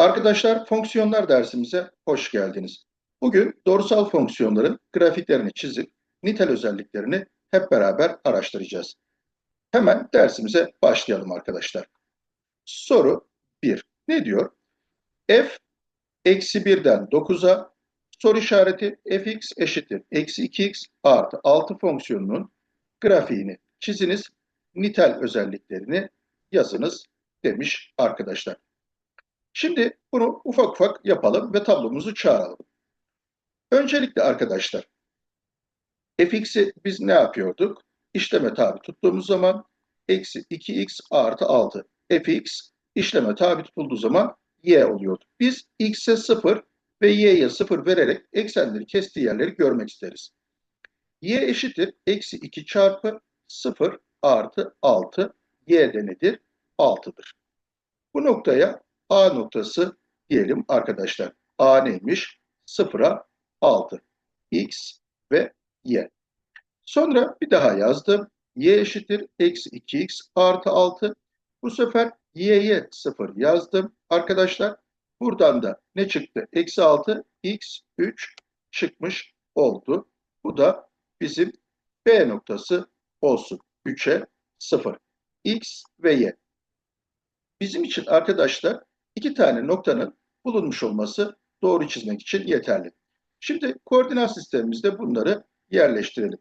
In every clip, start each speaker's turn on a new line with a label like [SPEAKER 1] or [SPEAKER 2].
[SPEAKER 1] Arkadaşlar fonksiyonlar dersimize hoş geldiniz. Bugün doğrusal fonksiyonların grafiklerini çizip nitel özelliklerini hep beraber araştıracağız. Hemen dersimize başlayalım arkadaşlar. Soru 1. Ne diyor? f eksi 1'den 9'a soru işareti fx eşittir eksi 2x artı 6 fonksiyonunun grafiğini çiziniz, nitel özelliklerini yazınız demiş arkadaşlar. Şimdi bunu ufak ufak yapalım ve tablomuzu çağıralım. Öncelikle arkadaşlar fx'i biz ne yapıyorduk? İşleme tabi tuttuğumuz zaman eksi 2x artı 6 fx işleme tabi tutulduğu zaman y oluyordu. Biz x'e 0 ve y'ye 0 vererek eksenleri kestiği yerleri görmek isteriz. y eşittir eksi 2 çarpı 0 artı 6 y de nedir? 6'dır. Bu noktaya A noktası diyelim arkadaşlar. A neymiş? 0'a 6. X ve Y. Sonra bir daha yazdım. Y eşittir eksi 2x artı 6. Bu sefer y'ye 0 yazdım arkadaşlar. Buradan da ne çıktı? Eksi 6 x 3 çıkmış oldu. Bu da bizim B noktası olsun. 3'e 0. X ve Y. Bizim için arkadaşlar iki tane noktanın bulunmuş olması doğru çizmek için yeterli. Şimdi koordinat sistemimizde bunları yerleştirelim.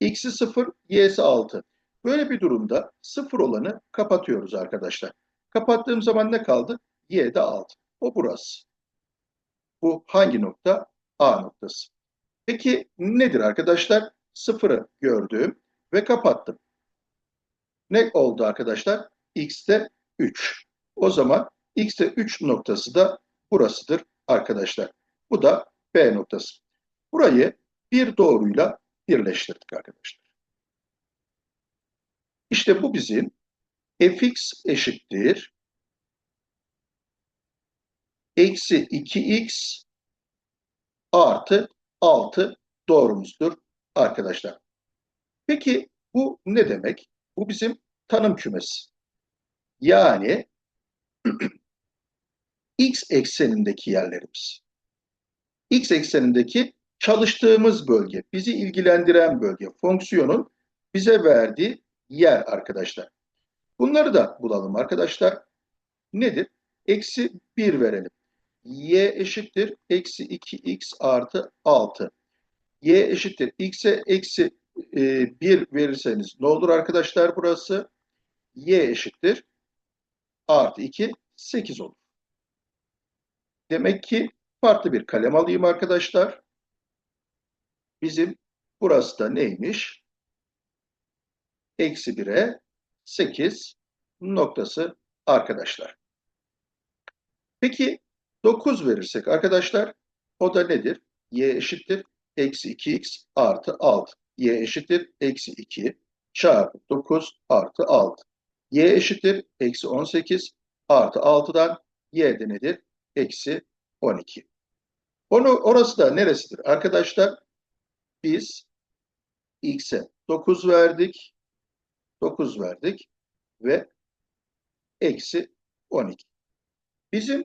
[SPEAKER 1] X'i 0, Y'si 6. Böyle bir durumda 0 olanı kapatıyoruz arkadaşlar. Kapattığım zaman ne kaldı? Y'de 6. O burası. Bu hangi nokta? A noktası. Peki nedir arkadaşlar? 0'ı gördüm ve kapattım. Ne oldu arkadaşlar? X'te 3. O zaman X'te 3 noktası da burasıdır arkadaşlar. Bu da B noktası. Burayı bir doğruyla birleştirdik arkadaşlar. İşte bu bizim fx eşittir eksi 2x artı 6 doğrumuzdur arkadaşlar. Peki bu ne demek? Bu bizim tanım kümesi. Yani x eksenindeki yerlerimiz. x eksenindeki çalıştığımız bölge, bizi ilgilendiren bölge, fonksiyonun bize verdiği yer arkadaşlar. Bunları da bulalım arkadaşlar. Nedir? Eksi 1 verelim. y eşittir eksi 2x artı 6. y eşittir x'e eksi e, 1 verirseniz ne olur arkadaşlar burası? y eşittir artı 2 8 olur. Demek ki farklı bir kalem alayım arkadaşlar. Bizim burası da neymiş? Eksi 1'e 8 noktası arkadaşlar. Peki 9 verirsek arkadaşlar o da nedir? y eşittir eksi 2x artı 6. y eşittir eksi 2 çarpı 9 artı 6. y eşittir eksi 18 artı 6'dan y de nedir? Eksi 12. Onu, orası da neresidir? Arkadaşlar biz x'e 9 verdik. 9 verdik ve eksi 12. Bizim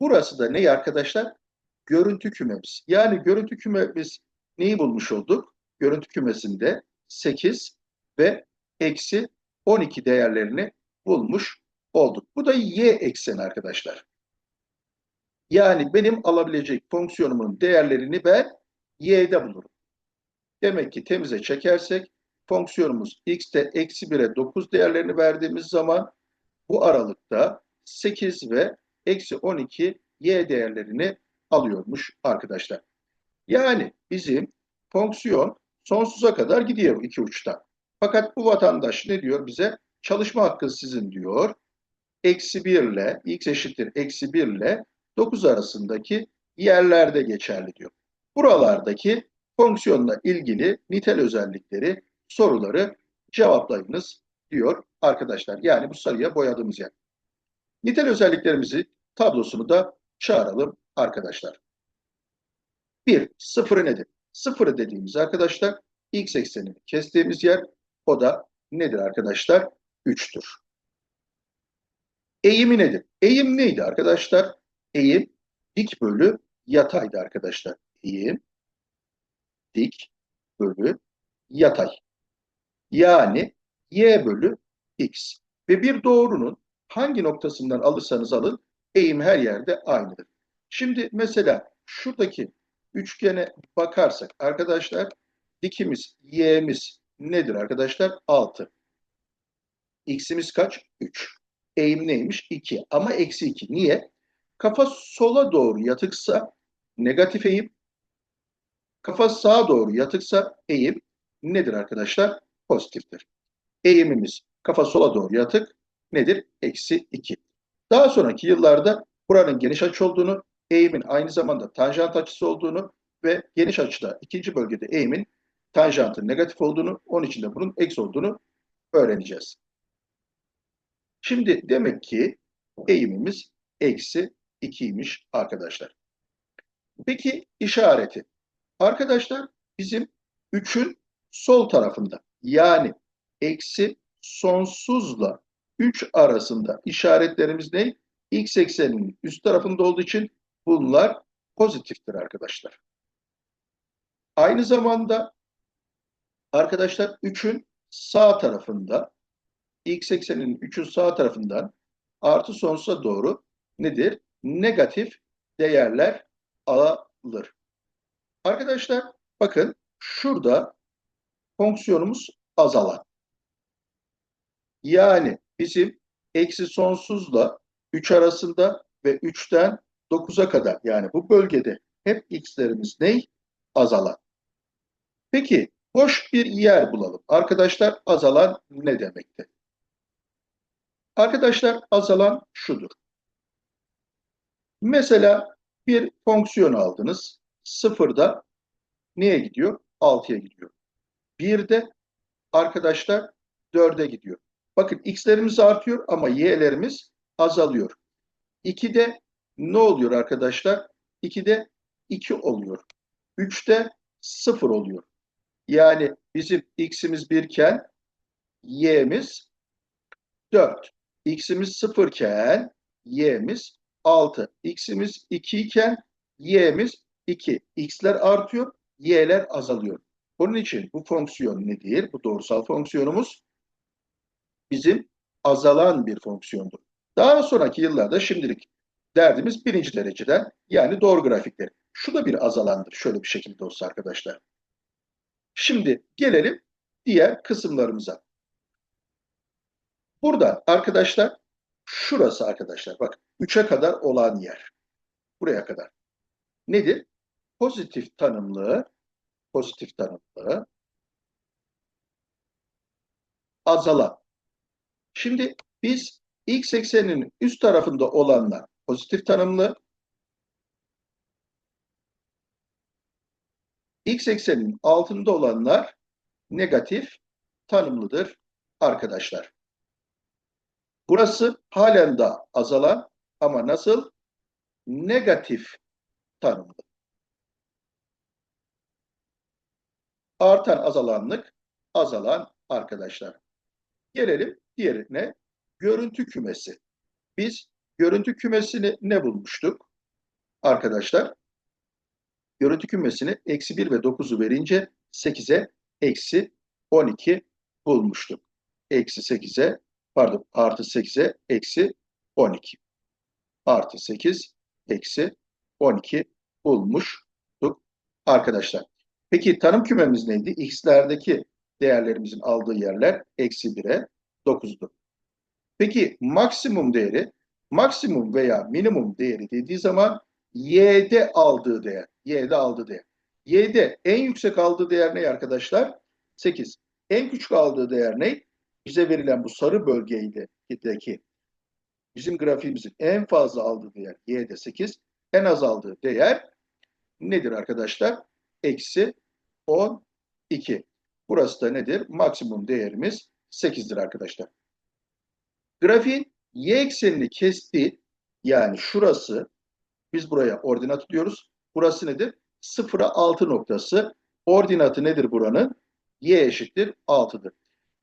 [SPEAKER 1] burası da ne arkadaşlar? Görüntü kümemiz. Yani görüntü kümemiz neyi bulmuş olduk? Görüntü kümesinde 8 ve eksi 12 değerlerini bulmuş olduk. Bu da y ekseni arkadaşlar. Yani benim alabilecek fonksiyonumun değerlerini ben y'de bulurum. Demek ki temize çekersek fonksiyonumuz x'te eksi 1'e 9 değerlerini verdiğimiz zaman bu aralıkta 8 ve eksi 12 y değerlerini alıyormuş arkadaşlar. Yani bizim fonksiyon sonsuza kadar gidiyor iki uçta. Fakat bu vatandaş ne diyor bize? Çalışma hakkı sizin diyor. Eksi 1 ile x eşittir eksi 1 ile 9 arasındaki yerlerde geçerli diyor. Buralardaki fonksiyonla ilgili nitel özellikleri, soruları cevaplayınız diyor arkadaşlar. Yani bu sarıya boyadığımız yer. Nitel özelliklerimizi tablosunu da çağıralım arkadaşlar. Bir, sıfırı nedir? Sıfırı dediğimiz arkadaşlar x eksenini kestiğimiz yer o da nedir arkadaşlar? 3'tür. Eğimi nedir? Eğim neydi arkadaşlar? Eğim dik bölü yataydı arkadaşlar. Eğim dik bölü yatay. Yani y bölü x. Ve bir doğrunun hangi noktasından alırsanız alın eğim her yerde aynıdır. Şimdi mesela şuradaki üçgene bakarsak arkadaşlar dikimiz y'miz nedir arkadaşlar? 6. X'imiz kaç? 3. Eğim neymiş? 2. Ama eksi 2. Niye? Kafa sola doğru yatıksa negatif eğim. Kafa sağa doğru yatıksa eğim nedir arkadaşlar? Pozitiftir. Eğimimiz kafa sola doğru yatık nedir? Eksi 2. Daha sonraki yıllarda buranın geniş açı olduğunu, eğimin aynı zamanda tanjant açısı olduğunu ve geniş açıda ikinci bölgede eğimin tanjantın negatif olduğunu, onun için de bunun eksi olduğunu öğreneceğiz. Şimdi demek ki eğimimiz eksi 2'ymiş arkadaşlar. Peki işareti. Arkadaşlar bizim 3'ün sol tarafında yani eksi sonsuzla 3 arasında işaretlerimiz ne? X ekseninin üst tarafında olduğu için bunlar pozitiftir arkadaşlar. Aynı zamanda arkadaşlar 3'ün sağ tarafında x ekseninin 3'ün sağ tarafından artı sonsuza doğru nedir? Negatif değerler alır. Arkadaşlar bakın şurada fonksiyonumuz azalan. Yani bizim eksi sonsuzla 3 arasında ve 3'ten 9'a kadar yani bu bölgede hep x'lerimiz ne? Azalan. Peki boş bir yer bulalım. Arkadaşlar azalan ne demektir? Arkadaşlar azalan şudur. Mesela bir fonksiyon aldınız. Sıfırda neye gidiyor? 6'ya gidiyor. Birde arkadaşlar 4'e gidiyor. Bakın x'lerimiz artıyor ama y'lerimiz azalıyor. 2'de ne oluyor arkadaşlar? 2'de 2 oluyor. 3'te 0 oluyor. Yani bizim x'imiz 1 iken y'miz 4. x'imiz 0 iken y'miz 6. x'imiz 2 iken y'miz 2. x'ler artıyor, y'ler azalıyor. Onun için bu fonksiyon nedir? Bu doğrusal fonksiyonumuz bizim azalan bir fonksiyondur. Daha sonraki yıllarda şimdilik derdimiz birinci dereceden yani doğru grafikleri. Şu da bir azalandır. Şöyle bir şekilde olsa arkadaşlar. Şimdi gelelim diğer kısımlarımıza. Burada arkadaşlar şurası arkadaşlar bak 3'e kadar olan yer. Buraya kadar. Nedir? Pozitif tanımlı pozitif tanımlı azalan. Şimdi biz x ekseninin üst tarafında olanlar pozitif tanımlı, x ekseninin altında olanlar negatif tanımlıdır arkadaşlar. Burası halen de azalan ama nasıl? Negatif tanımlı. Artan azalanlık, azalan arkadaşlar. Gelelim diğerine görüntü kümesi. Biz görüntü kümesini ne bulmuştuk? Arkadaşlar görüntü kümesini eksi 1 ve 9'u verince 8'e eksi 12 bulmuştuk. Eksi 8'e pardon artı 8'e eksi 12. Artı 8 eksi 12 bulmuştuk arkadaşlar. Peki tanım kümemiz neydi? X'lerdeki değerlerimizin aldığı yerler eksi 1'e 9'du. Peki maksimum değeri, maksimum veya minimum değeri dediği zaman y'de aldığı değer. Y'de aldığı değer. Y'de en yüksek aldığı değer ne arkadaşlar? 8. En küçük aldığı değer ne? Bize verilen bu sarı bölgedeki bizim grafiğimizin en fazla aldığı değer y'de 8. En az aldığı değer nedir arkadaşlar? Eksi 12. Burası da nedir? Maksimum değerimiz 8'dir arkadaşlar. Grafiğin y eksenini kestiği yani şurası biz buraya ordinat diyoruz. Burası nedir? 0'a 6 noktası. Ordinatı nedir buranın? y eşittir 6'dır.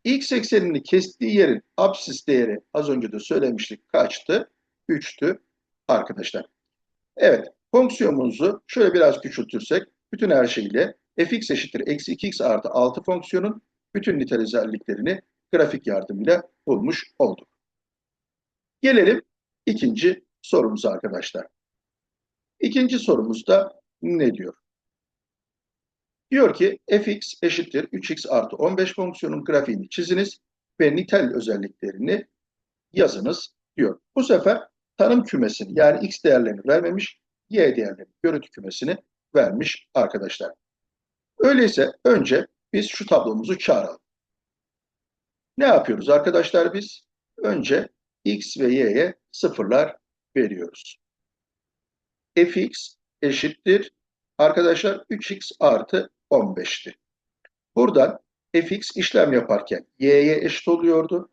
[SPEAKER 1] X eksenini kestiği yerin absis değeri az önce de söylemiştik kaçtı? 3'tü arkadaşlar. Evet, fonksiyonumuzu şöyle biraz küçültürsek, bütün her şeyle fx eşittir eksi 2x artı 6 fonksiyonun bütün nitel özelliklerini grafik yardımıyla bulmuş olduk. Gelelim ikinci sorumuza arkadaşlar. İkinci sorumuzda ne diyor? Diyor ki fx eşittir 3x artı 15 fonksiyonun grafiğini çiziniz ve nitel özelliklerini yazınız diyor. Bu sefer tanım kümesini yani x değerlerini vermemiş, y değerlerini görüntü kümesini vermiş arkadaşlar. Öyleyse önce biz şu tablomuzu çağıralım. Ne yapıyoruz arkadaşlar biz? Önce x ve y'ye sıfırlar veriyoruz. fx eşittir arkadaşlar 3x artı 15'ti. Buradan fx işlem yaparken y'ye eşit oluyordu.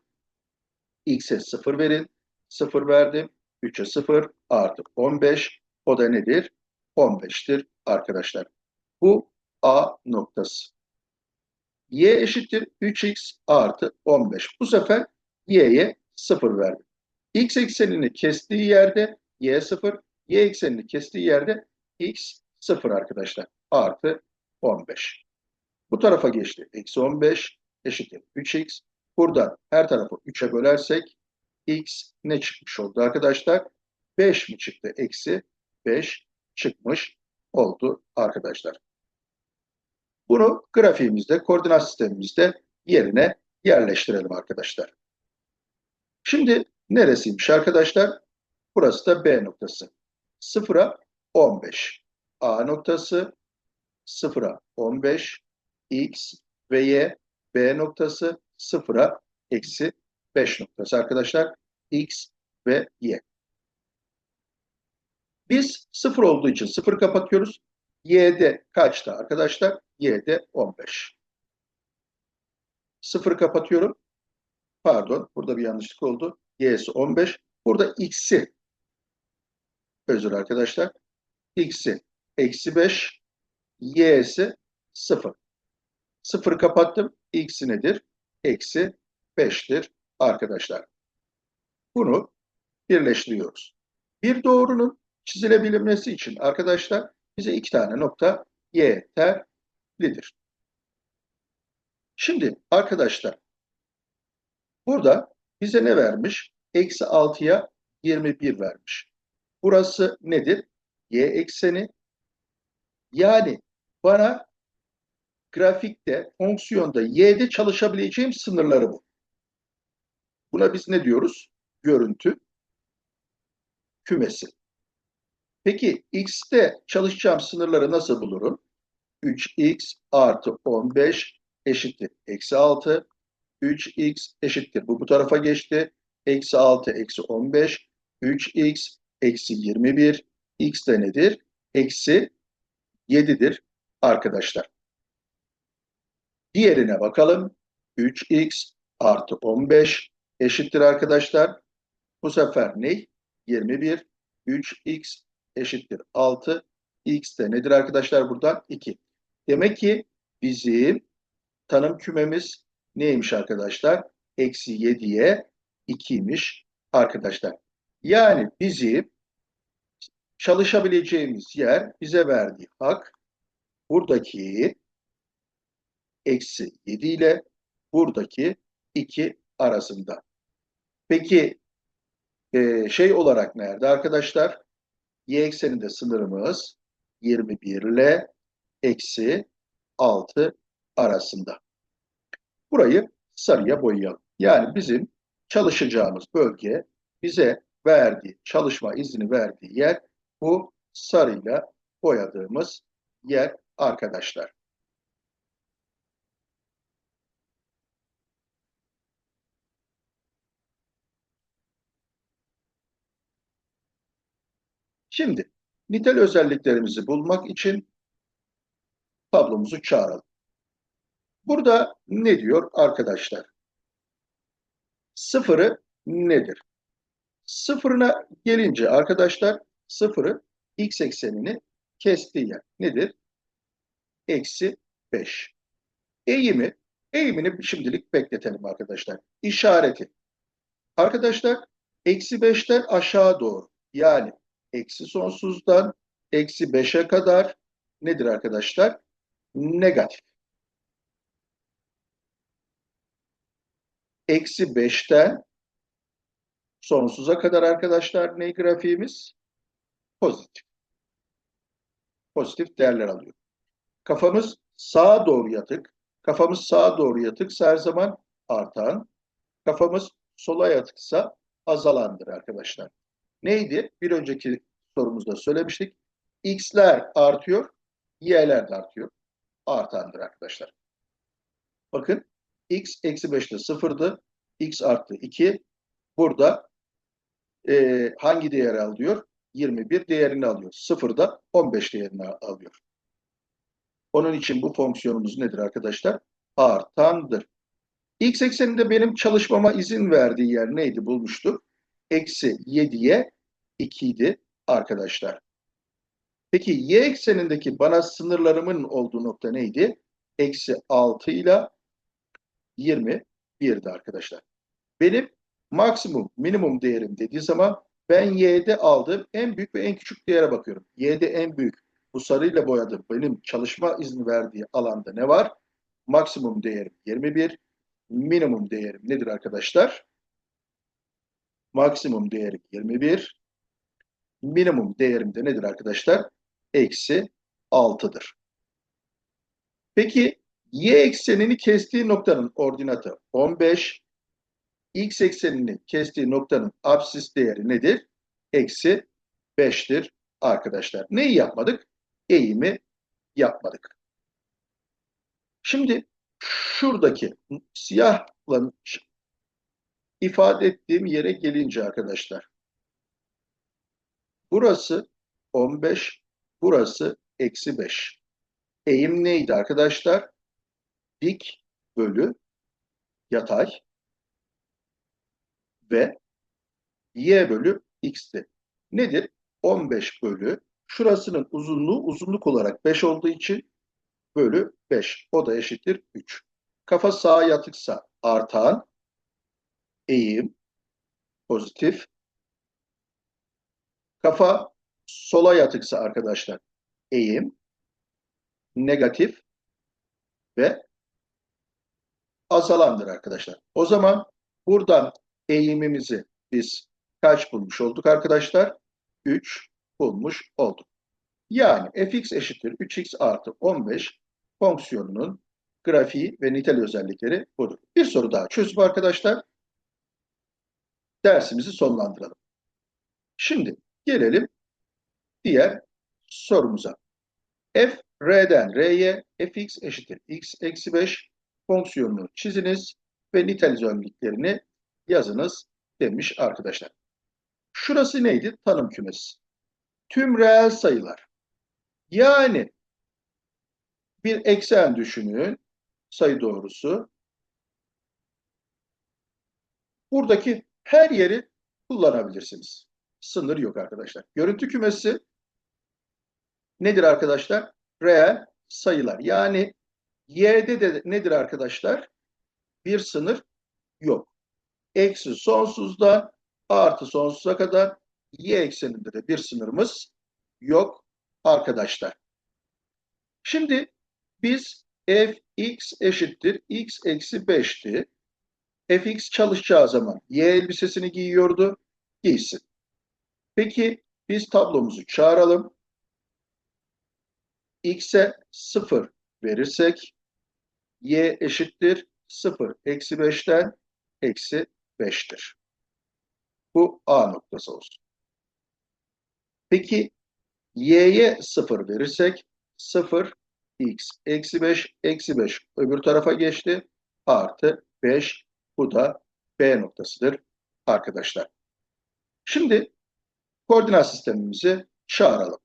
[SPEAKER 1] x'e 0 verin. 0 verdim. 3'e 0 artı 15. O da nedir? 15'tir arkadaşlar. Bu A noktası. Y eşittir 3x artı 15. Bu sefer y'ye 0 verdim. X eksenini kestiği yerde y 0, y eksenini kestiği yerde x 0 arkadaşlar. Artı 15. Bu tarafa geçti. Eksi 15 eşittir 3x. Burada her tarafı 3'e bölersek x ne çıkmış oldu arkadaşlar? 5 mi çıktı? Eksi 5 çıkmış oldu arkadaşlar. Bunu grafiğimizde, koordinat sistemimizde yerine yerleştirelim arkadaşlar. Şimdi neresiymiş arkadaşlar? Burası da B noktası. 0'a 15. A noktası 0'a 15. X ve Y B noktası 0'a eksi 5 noktası arkadaşlar. X ve Y. Biz 0 olduğu için 0 kapatıyoruz. Y'de kaçta arkadaşlar? Y'de 15. 0 kapatıyorum. Pardon burada bir yanlışlık oldu. Y'si 15. Burada X'i özür arkadaşlar. X'i eksi 5. Y'si 0. 0 kapattım. X'i nedir? Eksi 5'tir arkadaşlar. Bunu birleştiriyoruz. Bir doğrunun çizilebilmesi için arkadaşlar bize iki tane nokta yeterlidir. Şimdi arkadaşlar burada bize ne vermiş? Eksi 6'ya 21 vermiş. Burası nedir? Y ekseni. Yani bana grafikte, fonksiyonda y'de çalışabileceğim sınırları bu. Buna biz ne diyoruz? Görüntü kümesi. Peki x'te çalışacağım sınırları nasıl bulurum? 3x artı 15 eşittir eksi 6. 3x eşittir. Bu bu tarafa geçti. Eksi 6 eksi 15. 3x eksi 21. x de nedir? Eksi 7'dir arkadaşlar. Diğerine bakalım. 3x artı 15 eşittir arkadaşlar. Bu sefer ne? 21. 3x eşittir 6. X de nedir arkadaşlar buradan? 2. Demek ki bizim tanım kümemiz neymiş arkadaşlar? Eksi 7'ye 2'ymiş arkadaşlar. Yani bizim çalışabileceğimiz yer bize verdiği hak buradaki eksi 7 ile buradaki 2 arasında. Peki e, şey olarak nerede arkadaşlar? Y ekseninde sınırımız 21 ile eksi 6 arasında. Burayı sarıya boyayalım. Yani bizim çalışacağımız bölge bize verdiği, çalışma izni verdiği yer bu sarıyla boyadığımız yer arkadaşlar. Şimdi nitel özelliklerimizi bulmak için tablomuzu çağıralım. Burada ne diyor arkadaşlar? Sıfırı nedir? Sıfırına gelince arkadaşlar sıfırı x eksenini kestiği yer nedir? Eksi 5. Eğimi, eğimini şimdilik bekletelim arkadaşlar. İşareti. Arkadaşlar eksi 5'ten aşağı doğru yani eksi sonsuzdan eksi 5'e kadar nedir arkadaşlar? Negatif. Eksi 5'ten sonsuza kadar arkadaşlar ne grafiğimiz? Pozitif. Pozitif değerler alıyor. Kafamız sağa doğru yatık. Kafamız sağa doğru yatıksa her zaman artan. Kafamız sola yatıksa azalandır arkadaşlar. Neydi? Bir önceki sorumuzda söylemiştik. X'ler artıyor, Y'ler de artıyor. Artandır arkadaşlar. Bakın X eksi 5'te sıfırdı. X arttı 2. Burada e, hangi değeri alıyor? 21 değerini alıyor. Sıfırda 15 değerini alıyor. Onun için bu fonksiyonumuz nedir arkadaşlar? Artandır. X ekseninde benim çalışmama izin verdiği yer neydi bulmuştuk? Eksi 7'ye 2 idi arkadaşlar. Peki y eksenindeki bana sınırlarımın olduğu nokta neydi? Eksi 6 ile 21'di arkadaşlar. Benim maksimum, minimum değerim dediği zaman ben y'de aldığım en büyük ve en küçük değere bakıyorum. Y'de en büyük bu sarıyla boyadım. Benim çalışma izni verdiği alanda ne var? Maksimum değerim 21. Minimum değerim nedir arkadaşlar? Maksimum değerim 21. Minimum değerim de nedir arkadaşlar? Eksi 6'dır. Peki y eksenini kestiği noktanın ordinatı 15. X eksenini kestiği noktanın absis değeri nedir? Eksi 5'tir arkadaşlar. Neyi yapmadık? Eğimi yapmadık. Şimdi şuradaki siyahla ifade ettiğim yere gelince arkadaşlar. Burası 15, burası eksi 5. Eğim neydi arkadaşlar? Dik bölü yatay ve y bölü x'ti. Nedir? 15 bölü şurasının uzunluğu uzunluk olarak 5 olduğu için bölü 5. O da eşittir 3. Kafa sağa yatıksa artan, eğim, pozitif. Kafa sola yatıksa arkadaşlar eğim, negatif ve azalandır arkadaşlar. O zaman buradan eğimimizi biz kaç bulmuş olduk arkadaşlar? 3 bulmuş olduk. Yani fx eşittir 3x artı 15 fonksiyonunun grafiği ve nitel özellikleri budur. Bir soru daha çözüp arkadaşlar dersimizi sonlandıralım. Şimdi gelelim diğer sorumuza. f r'den r'ye fx eşittir x eksi 5 fonksiyonunu çiziniz ve nitel özelliklerini yazınız demiş arkadaşlar. Şurası neydi? Tanım kümesi. Tüm reel sayılar. Yani bir eksen düşünün. Sayı doğrusu. Buradaki her yeri kullanabilirsiniz. Sınır yok arkadaşlar. Görüntü kümesi nedir arkadaşlar? Reel sayılar. Yani y'de de nedir arkadaşlar? Bir sınır yok. Eksi sonsuzdan artı sonsuza kadar y ekseninde de bir sınırımız yok arkadaşlar. Şimdi biz fx eşittir x eksi 5'ti. fx çalışacağı zaman y elbisesini giyiyordu. Giysin. Peki biz tablomuzu çağıralım. x'e 0 verirsek y eşittir 0 eksi 5'ten eksi 5'tir. Bu A noktası olsun. Peki y'ye 0 verirsek 0 x eksi 5 eksi 5 öbür tarafa geçti. Artı 5 bu da B noktasıdır arkadaşlar. Şimdi koordinat sistemimizi çağıralım.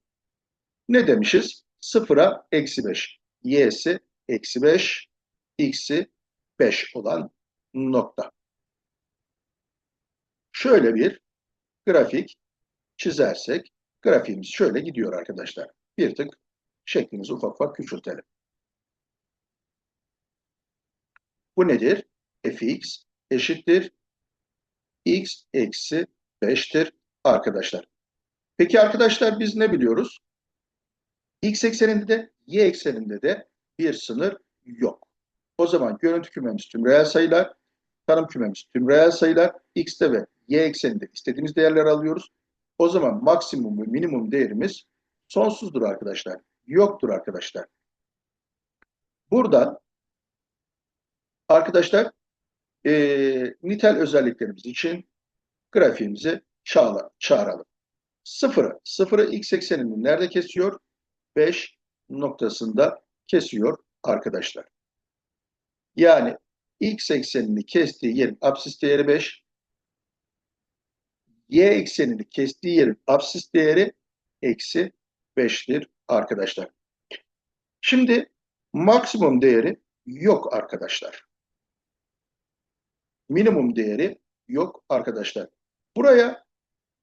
[SPEAKER 1] Ne demişiz? 0'a eksi 5. Y'si eksi 5, x'i 5 olan nokta. Şöyle bir grafik çizersek grafiğimiz şöyle gidiyor arkadaşlar. Bir tık şeklimizi ufak ufak küçültelim. Bu nedir? fx eşittir x eksi 5'tir arkadaşlar. Peki arkadaşlar biz ne biliyoruz? X ekseninde de Y ekseninde de bir sınır yok. O zaman görüntü kümemiz tüm reel sayılar, tanım kümemiz tüm reel sayılar, X'te ve Y ekseninde istediğimiz değerler alıyoruz. O zaman maksimum ve minimum değerimiz sonsuzdur arkadaşlar. Yoktur arkadaşlar. Buradan arkadaşlar e, nitel özelliklerimiz için grafiğimizi çağla, çağıralım. Sıfırı, sıfırı x eksenini nerede kesiyor? 5 noktasında kesiyor arkadaşlar. Yani x eksenini kestiği yerin absis değeri 5, y eksenini kestiği yerin absis değeri eksi 5'tir arkadaşlar. Şimdi maksimum değeri yok arkadaşlar. Minimum değeri yok arkadaşlar. Buraya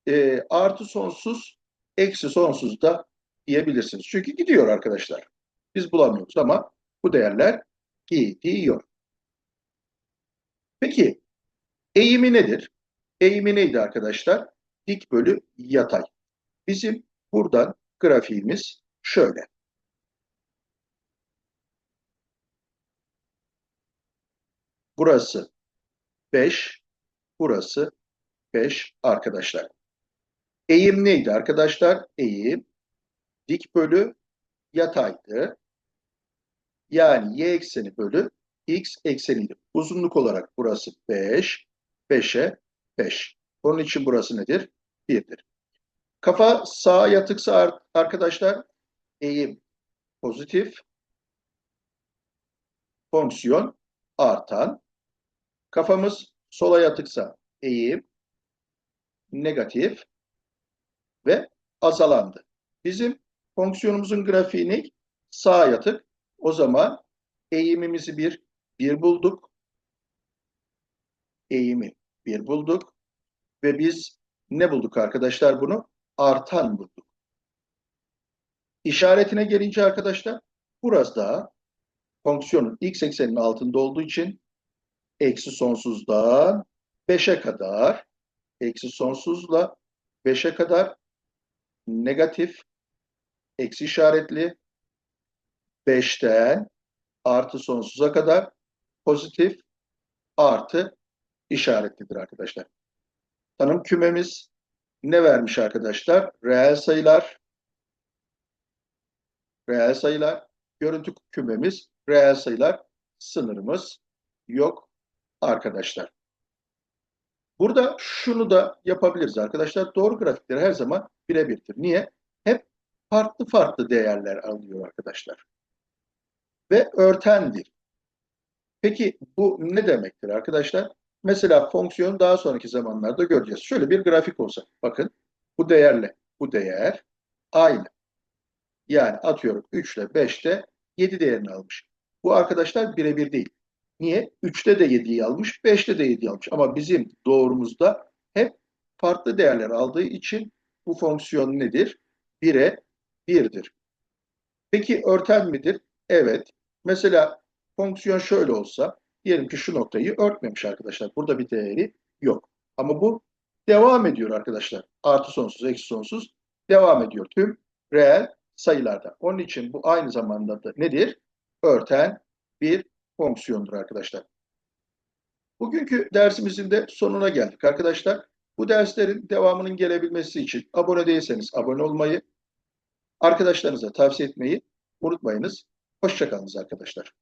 [SPEAKER 1] e, artı sonsuz, eksi sonsuz da diyebilirsiniz. Çünkü gidiyor arkadaşlar. Biz bulamıyoruz ama bu değerler gidiyor. Peki eğimi nedir? Eğimi neydi arkadaşlar? Dik bölü yatay. Bizim buradan grafiğimiz şöyle. Burası 5, burası 5 arkadaşlar. Eğim neydi arkadaşlar? Eğim dik bölü yataydı. Yani y ekseni bölü x ekseniydi. Uzunluk olarak burası 5, 5'e 5. Onun için burası nedir? 1'dir. Kafa sağa yatıksa arkadaşlar eğim pozitif, fonksiyon artan. Kafamız sola yatıksa eğim negatif ve azalandı. Bizim fonksiyonumuzun grafiğini sağa yatık. O zaman eğimimizi bir, bir bulduk. Eğimi bir bulduk. Ve biz ne bulduk arkadaşlar bunu? Artan bulduk. İşaretine gelince arkadaşlar burası daha fonksiyonun x ekseninin altında olduğu için eksi sonsuzdan 5'e kadar eksi sonsuzla 5'e kadar negatif eksi işaretli 5'ten artı sonsuza kadar pozitif artı işaretlidir arkadaşlar. Tanım kümemiz ne vermiş arkadaşlar? Reel sayılar reel sayılar görüntü kümemiz reel sayılar sınırımız yok arkadaşlar. Burada şunu da yapabiliriz arkadaşlar. Doğru grafikleri her zaman birebirdir. Niye? Hep farklı farklı değerler alıyor arkadaşlar. Ve örtendir. Peki bu ne demektir arkadaşlar? Mesela fonksiyon daha sonraki zamanlarda göreceğiz. Şöyle bir grafik olsa. Bakın bu değerle bu değer aynı. Yani atıyorum 3 ile 5'te 7 değerini almış. Bu arkadaşlar birebir değil. Niye? 3'te de 7'yi almış, 5'te de 7'yi almış. Ama bizim doğrumuzda hep farklı değerler aldığı için bu fonksiyon nedir? 1'e 1'dir. Peki örten midir? Evet. Mesela fonksiyon şöyle olsa, diyelim ki şu noktayı örtmemiş arkadaşlar. Burada bir değeri yok. Ama bu devam ediyor arkadaşlar. Artı sonsuz, eksi sonsuz devam ediyor tüm reel sayılarda. Onun için bu aynı zamanda da nedir? Örten bir fonksiyondur arkadaşlar. Bugünkü dersimizin de sonuna geldik arkadaşlar. Bu derslerin devamının gelebilmesi için abone değilseniz abone olmayı, arkadaşlarınıza tavsiye etmeyi unutmayınız. Hoşçakalınız arkadaşlar.